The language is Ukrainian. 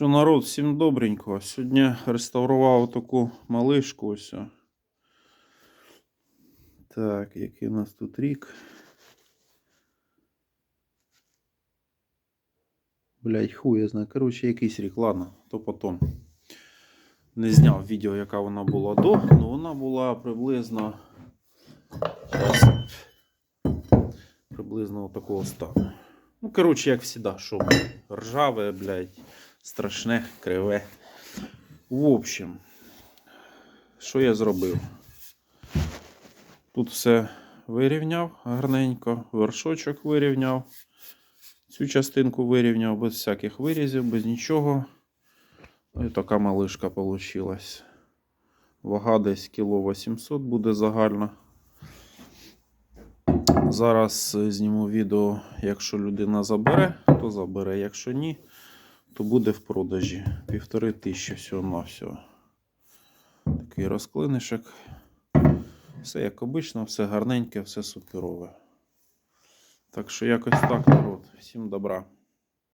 Що народ, всім добренько. Сьогодні реставрував таку малишку ось. Так, який у нас тут рік? Блять, хуй я знаю. Коротше, якийсь рік. Ладно, то потім. Не зняв відео, яка вона була до, але вона була приблизно. Приблизно такого стану. Ну, коротше, як завжди, що ржаве, блядь, страшне, криве. В общем, що я зробив? Тут все вирівняв гарненько, вершочок вирівняв. Цю частинку вирівняв без всяких вирізів, без нічого. І така малишка вийшла. Вага десь кіло 800 буде загальна. Зараз зніму відео, якщо людина забере, то забере. Якщо ні, то буде в продажі. Півтори тисячі всього-навсього. Такий розклинишок. Все як обично, все гарненьке, все суперове. Так що якось так, народ. Всім добра.